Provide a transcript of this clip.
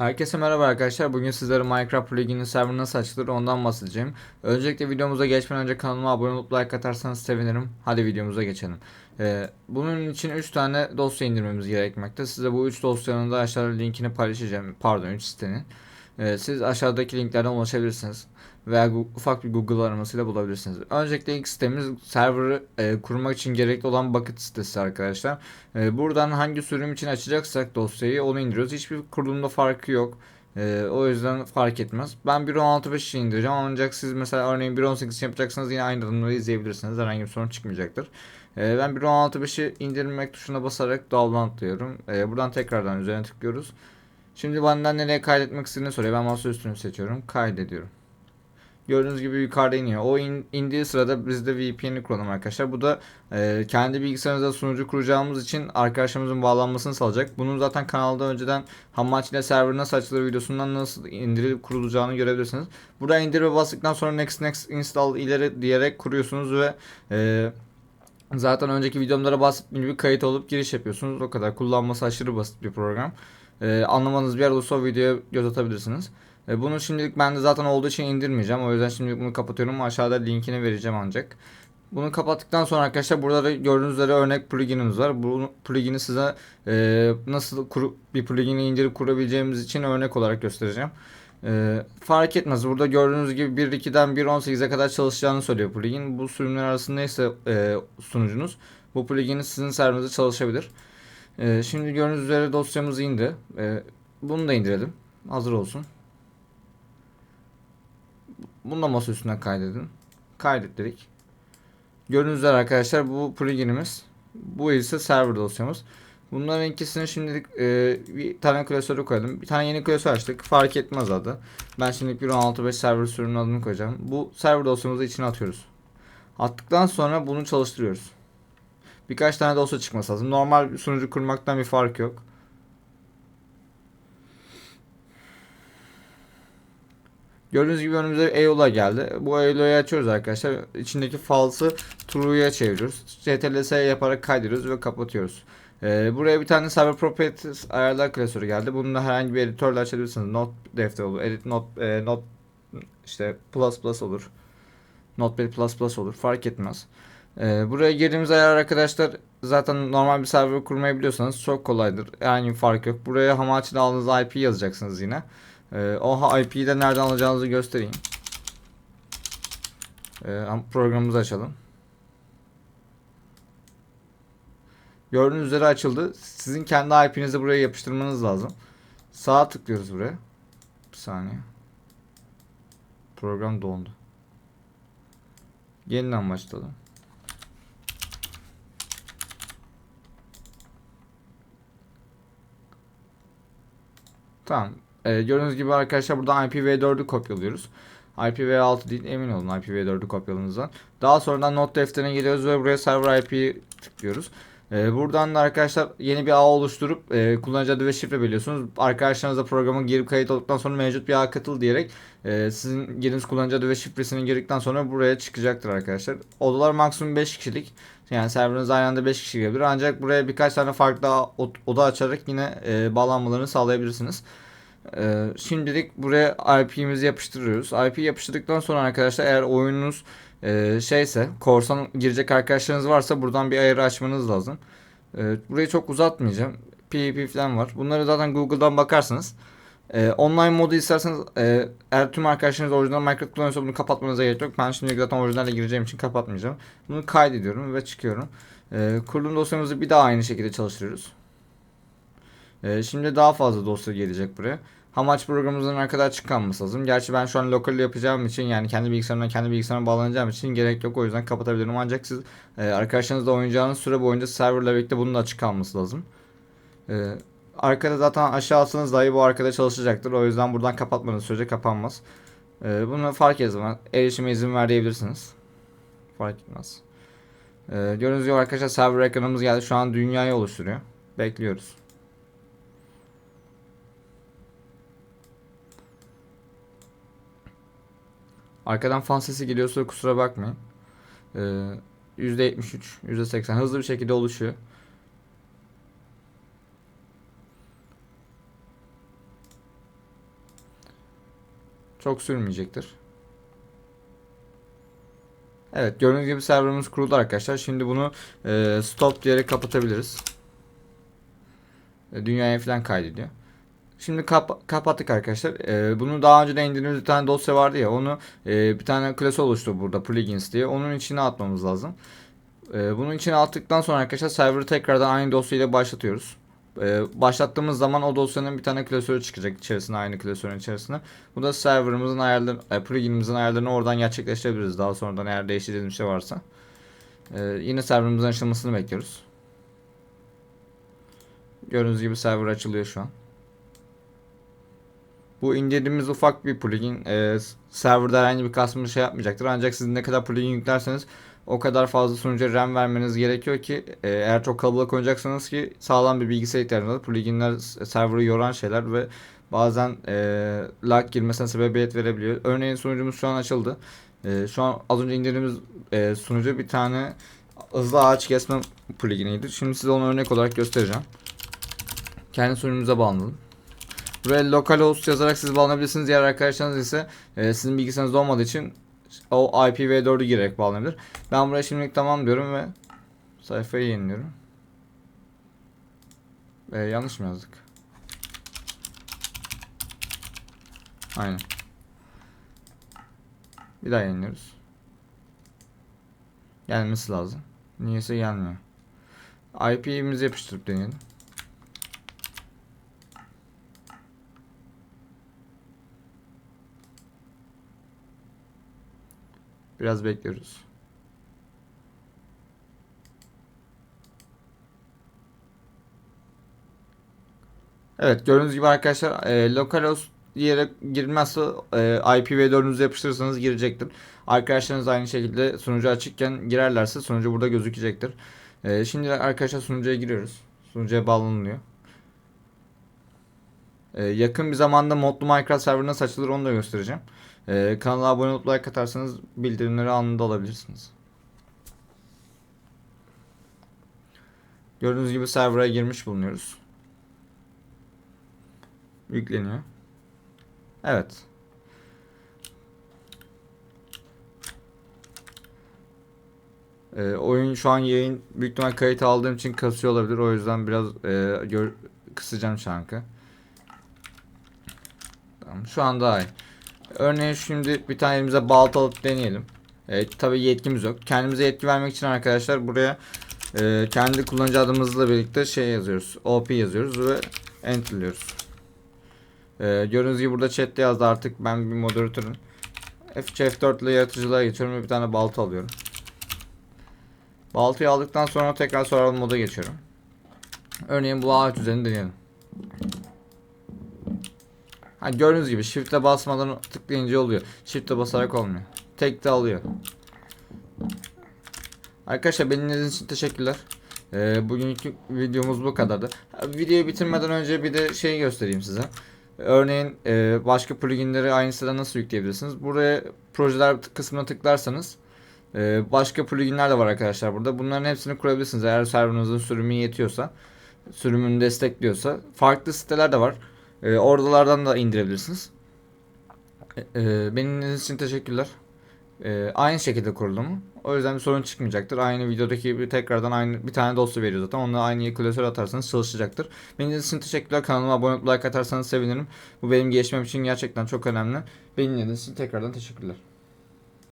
Herkese merhaba arkadaşlar. Bugün sizlere Minecraft plugin'in server nasıl açılır ondan bahsedeceğim. Öncelikle videomuza geçmeden önce kanalıma abone olup like atarsanız sevinirim. Hadi videomuza geçelim. Ee, bunun için 3 tane dosya indirmemiz gerekmekte. Size bu 3 dosyanın da aşağıda linkini paylaşacağım. Pardon 3 sitenin. Ee, siz aşağıdaki linklerden ulaşabilirsiniz. Veya ufak bir Google aramasıyla bulabilirsiniz. Öncelikle ilk sitemiz server'ı e, kurmak için gerekli olan bucket sitesi arkadaşlar. E, buradan hangi sürüm için açacaksak dosyayı onu indiriyoruz. Hiçbir kurulumda farkı yok. E, o yüzden fark etmez. Ben 1.16.5 için indireceğim ancak siz mesela örneğin 1.18 için yapacaksanız yine aynı adımları izleyebilirsiniz. Herhangi bir sorun çıkmayacaktır. E, ben 1.16.5'i indirmek tuşuna basarak download diyorum. E, buradan tekrardan üzerine tıklıyoruz. Şimdi benden nereye kaydetmek istediğini soruyor. Ben masa üstünü seçiyorum. Kaydediyorum. Gördüğünüz gibi yukarıda iniyor. O in- indiği sırada biz de VPN'i kuralım arkadaşlar. Bu da e, kendi bilgisayarınıza sunucu kuracağımız için arkadaşlarımızın bağlanmasını sağlayacak. Bunun zaten kanalda önceden Hamachi ile server nasıl açılır videosundan nasıl indirilip kurulacağını görebilirsiniz. Burada indir ve bastıktan sonra next next install ileri diyerek kuruyorsunuz ve e, zaten önceki videomlara bahsettiğim gibi kayıt olup giriş yapıyorsunuz. O kadar. Kullanması aşırı basit bir program. E, anlamanız bir yer olursa o videoya göz atabilirsiniz. E, bunu şimdilik ben de zaten olduğu için indirmeyeceğim. O yüzden şimdilik bunu kapatıyorum. Aşağıda linkini vereceğim ancak. Bunu kapattıktan sonra arkadaşlar burada da gördüğünüz üzere örnek pluginimiz var. Bu plugini size e, nasıl kuru, bir plugini indirip kurabileceğimiz için örnek olarak göstereceğim. E, fark etmez. Burada gördüğünüz gibi 1.2'den 1.18'e kadar çalışacağını söylüyor plugin. Bu sürümler arasında ise e, sunucunuz. Bu plugin sizin serverinizde çalışabilir. E, şimdi gördüğünüz üzere dosyamız indi. E, bunu da indirelim. Hazır olsun. Bunu da masa üstüne kaydedin. Kaydet dedik. Gördüğünüz üzere arkadaşlar bu pluginimiz. Bu ise server dosyamız. Bunların ikisini şimdilik e, bir tane klasörü koyalım. Bir tane yeni klasör açtık. Fark etmez adı. Ben şimdilik 1.16.5 server sürümünün adını koyacağım. Bu server dosyamızı içine atıyoruz. Attıktan sonra bunu çalıştırıyoruz. Birkaç tane dosya çıkması lazım. Normal sunucu kurmaktan bir fark yok. Gördüğünüz gibi önümüze EULA geldi. Bu EULA'yı açıyoruz arkadaşlar. İçindeki false'ı true'ya çeviriyoruz. CTRL-S yaparak kaydırıyoruz ve kapatıyoruz. Ee, buraya bir tane server properties ayarlar klasörü geldi. Bunu da herhangi bir editörle açabilirsiniz. Not defter olur. Edit not, e, not işte plus plus olur. Notepad plus plus olur. Fark etmez. Ee, buraya girdiğimiz ayar arkadaşlar zaten normal bir server kurmayı biliyorsanız çok kolaydır. Yani fark yok. Buraya Hamachi'de aldığınız IP yazacaksınız yine. Ee, o IP'yi de nereden alacağınızı göstereyim. Ee, programımızı açalım. Gördüğünüz üzere açıldı. Sizin kendi IP'nizi buraya yapıştırmanız lazım. Sağa tıklıyoruz buraya. Bir saniye. Program dondu. Yeniden başlayalım. Tamam. Ee, gördüğünüz gibi arkadaşlar buradan IPv4'ü kopyalıyoruz. IPv6 değil emin olun IPv4'ü kopyaladığınızdan. Daha sonradan not defterine geliyoruz ve buraya server IP'yi tıklıyoruz. Ee, buradan da arkadaşlar yeni bir ağ oluşturup e, kullanıcı adı ve şifre belirliyorsunuz. Arkadaşlarınızla programa girip kayıt olduktan sonra mevcut bir ağ katıl diyerek e, sizin girdiğiniz kullanıcı adı ve şifresini girdikten sonra buraya çıkacaktır arkadaşlar. Odalar maksimum 5 kişilik. Yani serverınız aynı anda 5 kişi gelebilir. Ancak buraya birkaç tane farklı oda açarak yine e, bağlanmalarını sağlayabilirsiniz. Ee, şimdilik buraya IP'mizi yapıştırıyoruz. IP yapıştırdıktan sonra arkadaşlar eğer oyununuz e, şeyse korsan girecek arkadaşlarınız varsa buradan bir ayarı açmanız lazım. Ee, burayı çok uzatmayacağım. PvP falan var. Bunları zaten Google'dan bakarsınız. Ee, online modu isterseniz e, eğer tüm arkadaşlarınız orijinal Minecraft kullanıyorsa bunu kapatmanıza gerek yok. Ben şimdi zaten orijinalle gireceğim için kapatmayacağım. Bunu kaydediyorum ve çıkıyorum. Ee, kurulum dosyamızı bir daha aynı şekilde çalıştırıyoruz. Ee, şimdi daha fazla dosya gelecek buraya. Hamaç programımızın ne kadar açık kalması lazım. Gerçi ben şu an lokal yapacağım için yani kendi bilgisayarımdan kendi bilgisayarıma bağlanacağım için gerek yok. O yüzden kapatabilirim. Ancak siz e, arkadaşlarınızla oynayacağınız süre boyunca serverla birlikte bunun da açık kalması lazım. E, arkada zaten aşağısınız dahi bu arkada çalışacaktır. O yüzden buradan kapatmanız sürece kapanmaz. E, bunu fark zaman erişime izin ver diyebilirsiniz. Fark etmez. E, gördüğünüz gibi arkadaşlar server ekranımız geldi. Şu an dünyayı oluşturuyor. Bekliyoruz. Arkadan fan sesi geliyorsa kusura bakmayın. Ee, %73, %80 hızlı bir şekilde oluşuyor. Çok sürmeyecektir. Evet gördüğünüz gibi serverımız kuruldu arkadaşlar. Şimdi bunu e, stop diyerek kapatabiliriz. E, dünyaya falan kaydediyor. Şimdi kap- kapattık arkadaşlar. E, bunu daha önce de indirdiğimiz bir tane dosya vardı ya. Onu e, bir tane klası oluştu burada plugins diye. Onun içine atmamız lazım. E, bunun içine attıktan sonra arkadaşlar server'ı tekrardan aynı dosyayla başlatıyoruz. E, başlattığımız zaman o dosyanın bir tane klasörü çıkacak içerisine aynı klasörün içerisine. Bu da serverımızın ayarlarını, e, pluginimizin ayarlarını oradan gerçekleştirebiliriz. Daha sonradan eğer değiştirdiğimiz bir şey varsa. E, yine serverımızın açılmasını bekliyoruz. Gördüğünüz gibi server açılıyor şu an. Bu indirdiğimiz ufak bir plugin e, serverda herhangi bir kasma şey yapmayacaktır. Ancak siz ne kadar plugin yüklerseniz o kadar fazla sunucuya RAM vermeniz gerekiyor ki e, eğer çok kalabalık oynayacaksanız ki sağlam bir bilgisayar ihtiyacınız var. Pluginler serverı yoran şeyler ve bazen e, lag girmesine sebebiyet verebiliyor. Örneğin sunucumuz şu an açıldı. E, şu an az önce indirdiğimiz e, sunucu bir tane hızlı ağaç kesme pluginiydi. Şimdi size onu örnek olarak göstereceğim. Kendi sunucumuza bağlanalım. Buraya localhost yazarak siz bağlanabilirsiniz. Diğer arkadaşlarınız ise e, sizin bilgisayarınız olmadığı için o IPv4'ü girerek bağlanabilir. Ben buraya şimdilik tamam diyorum ve sayfayı yeniliyorum. E, yanlış mı yazdık? Aynen. Bir daha yeniliyoruz. Gelmesi lazım. Niyeyse gelmiyor. IP'mizi yapıştırıp deneyelim. Biraz bekliyoruz. Evet gördüğünüz gibi arkadaşlar e, localhost yere girmezse e, IPv4'ünüzü yapıştırırsanız girecektir. Arkadaşlarınız aynı şekilde sunucu açıkken girerlerse sunucu burada gözükecektir. E, şimdi arkadaşlar sunucuya giriyoruz. Sunucuya bağlanılıyor. E, yakın bir zamanda modlu Minecraft server nasıl açılır onu da göstereceğim. Ee, kanala abone olup like atarsanız bildirimleri anında alabilirsiniz. Gördüğünüz gibi server'a girmiş bulunuyoruz. Yükleniyor. Evet. Ee, oyun şu an yayın büyük ihtimal kayıt aldığım için kasıyor olabilir. O yüzden biraz e, gör, kısacağım şankı. Tamam, şu an daha iyi. Örneğin şimdi bir tane elimize balta alıp deneyelim. Evet, tabii yetkimiz yok. Kendimize yetki vermek için arkadaşlar buraya e, kendi kullanıcı adımızla birlikte şey yazıyoruz. OP yazıyoruz ve enterliyoruz. E, gördüğünüz gibi burada chatte yazdı artık ben bir moderatörüm. F F4 ile yaratıcılığa geçiyorum ve bir tane balta alıyorum. Baltayı aldıktan sonra tekrar survival moda geçiyorum. Örneğin bu ağaç üzerinde deneyelim. Ha, gördüğünüz gibi shift'e basmadan tıklayınca oluyor. Shift'e basarak olmuyor. Tek de alıyor. Arkadaşlar beni dinlediğiniz için teşekkürler. Ee, bugünkü videomuz bu kadardı. Videoyu bitirmeden önce bir de şey göstereyim size. Örneğin e, başka pluginleri aynı siteden nasıl yükleyebilirsiniz? Buraya projeler kısmına tıklarsanız e, başka pluginler de var arkadaşlar burada. Bunların hepsini kurabilirsiniz eğer serverınızın sürümü yetiyorsa. Sürümünü destekliyorsa. Farklı siteler de var. E, oradalardan da indirebilirsiniz. E, e, benim için teşekkürler. E, aynı şekilde kurulumu. O yüzden bir sorun çıkmayacaktır. Aynı videodaki gibi tekrardan aynı bir tane dosya veriyor zaten. Onunla aynı klasör atarsanız çalışacaktır. Benim için teşekkürler. Kanalıma abone olup like atarsanız sevinirim. Bu benim gelişmem için gerçekten çok önemli. Benim için tekrardan teşekkürler.